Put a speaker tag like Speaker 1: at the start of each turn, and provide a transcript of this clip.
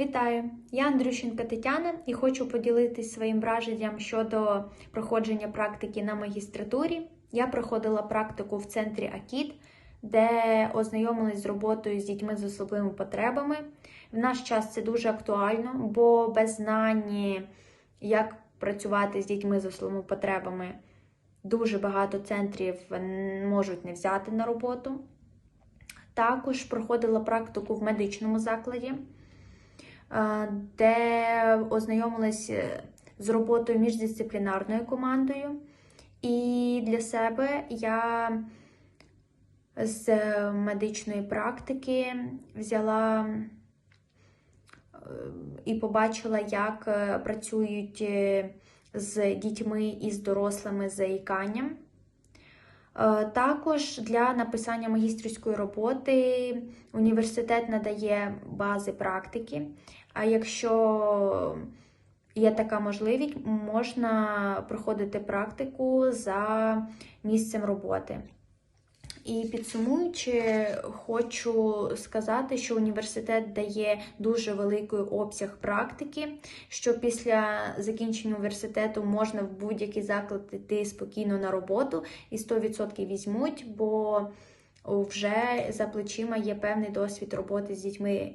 Speaker 1: Вітаю! Я Андрющенка Тетяна і хочу поділитись своїм враженням щодо проходження практики на магістратурі. Я проходила практику в центрі АКІД, де ознайомилась з роботою з дітьми з особливими потребами. В наш час це дуже актуально, бо без знань, як працювати з дітьми з особливими потребами, дуже багато центрів можуть не взяти на роботу. Також проходила практику в медичному закладі, де ознайомилась з роботою міждисциплінарною командою. І для себе я з медичної практики взяла е, і побачила, як е, працюють з дітьми і з дорослими заїканням. Е, Також для написання магістрської роботи університет надає бази практики. А якщо є така можливість, можна проходити практику за місцем роботи. І підсумуючи, хочу сказати, що університет дає дуже великий обсяг практики, що після закінчення університету можна в будь-який заклад йти спокійно на роботу і 100% візьмуть, бо вже за плечима є певний досвід роботи з дітьми